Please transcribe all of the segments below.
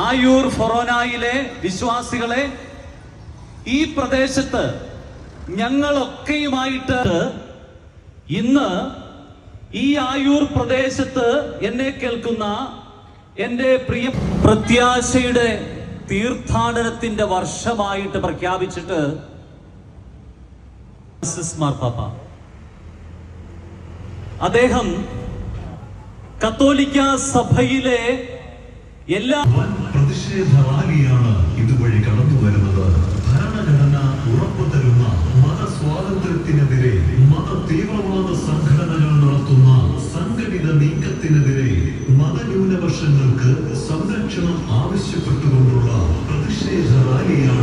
ആയൂർ ഫൊറോനായിലെ വിശ്വാസികളെ ഈ പ്രദേശത്ത് ഞങ്ങളൊക്കെയുമായിട്ട് ഇന്ന് ഈ ആയൂർ പ്രദേശത്ത് എന്നെ കേൾക്കുന്ന എന്റെ പ്രിയ പ്രത്യാശയുടെ തീർത്ഥാടനത്തിന്റെ വർഷമായിട്ട് പ്രഖ്യാപിച്ചിട്ട് മാർപ്പാപ്പ അദ്ദേഹം കത്തോലിക്ക സഭയിലെ എല്ലാ റാലിയാണ് ഇതുവഴി കടന്നു വരുന്നത്. ഭരണഘടന ഉറപ്പു തരുന്ന മതസ്വാതന്ത്ര്യത്തിനെതിരെ മത തീവ്രവാദ സംഘടനകൾ നടത്തുന്ന സംഘടിത നീക്കത്തിനെതിരെ മതന്യൂനപക്ഷങ്ങൾക്ക് സംരക്ഷണം ആവശ്യപ്പെട്ടുകൊണ്ടുള്ള പ്രതിഷേധ റാലിയാണ്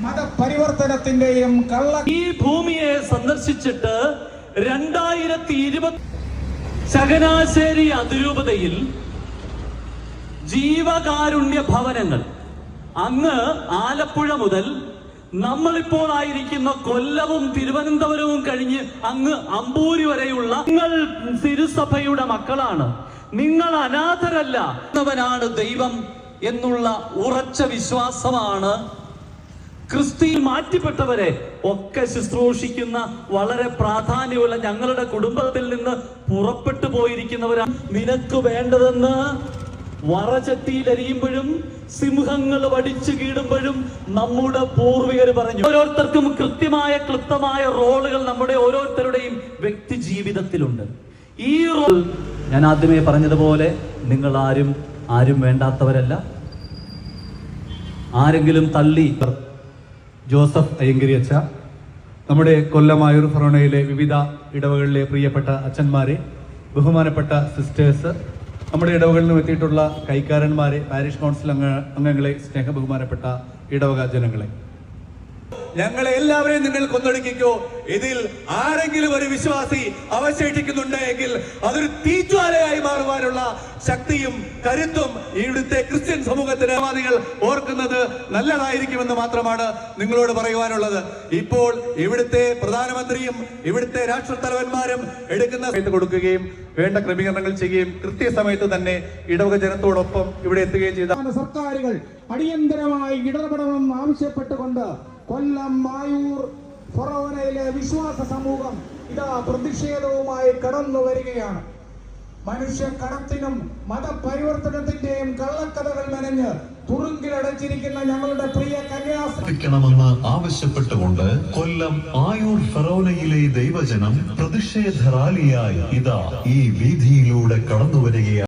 മതപരിവർത്തനത്തിന്റെയും കള്ള ഈ ഭൂമിയെ സന്ദർശിച്ചിട്ട് രണ്ടായിരത്തി ഇരുപത് ചകനാശ്ശേരി അതിരൂപതയിൽ ജീവകാരുണ്യ ഭവനങ്ങൾ. അങ്ങ് ആലപ്പുഴ മുതൽ നമ്മളിപ്പോൾ ആയിരിക്കുന്ന കൊല്ലവും തിരുവനന്തപുരവും കഴിഞ്ഞ് അങ്ങ് അമ്പൂരി വരെയുള്ള നിങ്ങൾ തിരുസഭയുടെ മക്കളാണ്. നിങ്ങൾ അനാഥരല്ല. ദൈവം എന്നുള്ള ഉറച്ച വിശ്വാസമാണ് ക്രിസ്തിയിൽ മാറ്റിപ്പെട്ടവരെ ഒക്കെ ശുശ്രൂഷിക്കുന്ന വളരെ പ്രാധാന്യമുള്ള ഞങ്ങളുടെ കുടുംബത്തിൽ നിന്ന് പുറപ്പെട്ടു പോയിരിക്കുന്നവരാണ് നിനക്ക് വേണ്ടതെന്ന് വറചട്ടിയിലെരിയുമ്പോഴും സിംഹങ്ങൾ വടിച്ചു കീടുമ്പോഴും നമ്മുടെ പൂർവികർ പറഞ്ഞു. ഓരോരുത്തർക്കും കൃത്യമായ കൃത്യമായ റോളുകൾ നമ്മുടെ ഓരോരുത്തരുടെയും വ്യക്തി ജീവിതത്തിലുണ്ട്. ഈ റോൾ ഞാൻ ആദ്യമേ പറഞ്ഞതുപോലെ നിങ്ങൾ ആരും ആരും വേണ്ടാത്തവരല്ല. ആരെങ്കിലും തള്ളി ജോസഫ് അയ്യങ്കരി അച്ഛ നമ്മുടെ കൊല്ലമായൂർ ഫറോണയിലെ വിവിധ ഇടവകളിലെ പ്രിയപ്പെട്ട അച്ഛന്മാരെ ബഹുമാനപ്പെട്ട സിസ്റ്റേഴ്സ് നമ്മുടെ ഇടവകളിൽ നിന്നും എത്തിയിട്ടുള്ള കൈക്കാരന്മാരെ പാരിഷ് കൗൺസിൽ അംഗ അംഗങ്ങളെ സ്നേഹ ബഹുമാനപ്പെട്ട ഇടവക ജനങ്ങളെ. ഞങ്ങളെ എല്ലാവരെയും നിങ്ങൾ കൊന്നൊടുക്കിക്കോ. ഇതിൽ ആരെങ്കിലും ഒരു വിശ്വാസി അവശേഷിക്കുന്നുണ്ടെങ്കിൽ അതൊരു തീജ്വാലയായി മാറുവാനുള്ള ശക്തിയും കരുത്തും ഇവിടുത്തെ ക്രിസ്ത്യൻ സമൂഹത്തിന് വാദികൾ ഓർക്കുന്നത് നല്ലതായിരിക്കുമെന്ന് മാത്രമാണ് നിങ്ങളോട് പറയുവാനുള്ളത്. ഇപ്പോൾ ഇവിടുത്തെ പ്രധാനമന്ത്രിയും ഇവിടുത്തെ രാഷ്ട്രത്തലവന്മാരും എടുക്കുന്ന സമയത്ത് കൊടുക്കുകയും വേണ്ട ക്രമീകരണങ്ങൾ ചെയ്യുകയും കൃത്യസമയത്ത് തന്നെ ഇടവക ജനത്തോടൊപ്പം ഇവിടെ എത്തുകയും ചെയ്ത സർക്കാരുകൾ അടിയന്തരമായി ഇടപെടണമെന്ന് ആവശ്യപ്പെട്ടുകൊണ്ട് കൊല്ലം മായൂർ ഫൊറോനയിലെ വിശ്വാസ സമൂഹം ഇതാ പ്രതിഷേധവുമായി കടന്നു വരികയാണ് മനുഷ്യക്കടത്തിനും മതപരിവർത്തനത്തിന്റെയും കള്ളക്കഥകൾ മെനഞ്ഞ് തുറുങ്കിലടച്ചിരിക്കുന്ന ഞങ്ങളുടെ പ്രിയ കന്യാസ്ത്രീ ആവശ്യപ്പെട്ടുകൊണ്ട് കൊല്ലം ആയൂർ ഫെറോനയിലെ ദൈവജനം പ്രതിഷേധ റാലിയായി ഇതാ ഈ വീതിയിലൂടെ കടന്നു വരികയാണ്